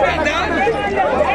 verdade.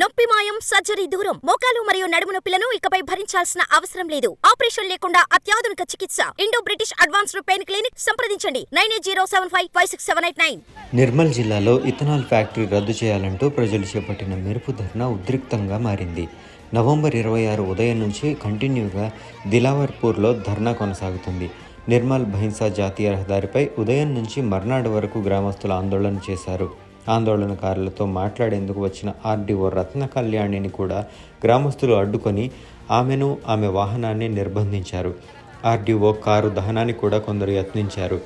నొప్పి మాయం surgery దూరం. మోకాలు మరియు నడుము నొప్పులను ఇకపై భరించాల్సిన అవసరం లేదు. ఆపరేషన్ లేకుండా అత్యాధునిక చికిత్స. Indo British advanced pain clinic సంప్రదించండి. Nine eight zero seven five five six seven eight nine. Nirmal జిల్లాలో ఇథనాల్ ఫ్యాక్టరీ రద్దు చేయాలంటూ ప్రజలు చేపట్టిన మెరుపు ధర్నా ఉద్రిక్తంగా మారింది. నవంబర్ ఇరవై ఆరు ఉదయం నుంచి కంటిన్యూగా దిలావర్పూర్లో ధర్నా కొనసాగుతుంది. నిర్మల్ భైన్సా జాతీయ రహదారిపై ఉదయం నుంచి మర్నాడు వరకు గ్రామస్తులు ఆందోళన చేశారు. ఆందోళనకారులతో మాట్లాడేందుకు వచ్చిన ఆర్డీఓ రత్న కళ్యాణిని కూడా గ్రామస్తులు అడ్డుకొని ఆమెను ఆమె వాహనాన్ని నిర్బంధించారు. ఆర్డీఓ కారు దహనాన్ని కూడా కొందరు యత్నించారు.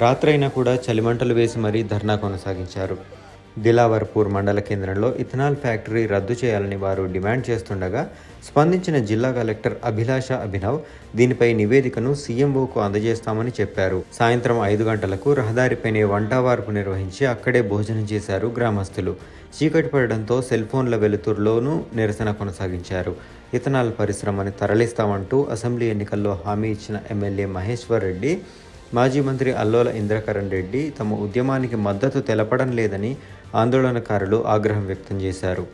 రాత్రైనా కూడా చలిమంటలు వేసి మరీ ధర్నా కొనసాగించారు. దిలావర్పూర్ మండల కేంద్రంలో ఇథనాల్ ఫ్యాక్టరీ రద్దు చేయాలని వారు డిమాండ్ చేస్తుండగా స్పందించిన జిల్లా కలెక్టర్ అభిలాష అభినవ్ దీనిపై నివేదికను సీఎంఓకు అందజేస్తామని చెప్పారు. సాయంత్రం ఐదు గంటలకు రహదారిపైనే వంటవార్పు నిర్వహించి అక్కడే భోజనం చేశారు గ్రామస్తులు. చీకటి పడడంతో సెల్ ఫోన్ల వెలుతురులోనూ నిరసన కొనసాగించారు. ఇథనాల్ పరిశ్రమని తరలిస్తామంటూ అసెంబ్లీ ఎన్నికల్లో హామీ ఇచ్చిన ఎమ్మెల్యే మహేశ్వర్ రెడ్డి మాజీ మంత్రి అల్లోల ఇంద్రకరణ్ రెడ్డి తమ ఉద్యమానికి మద్దతు తెలపడం లేదని ఆందోళనకారులు ఆగ్రహం వ్యక్తం చేశారు.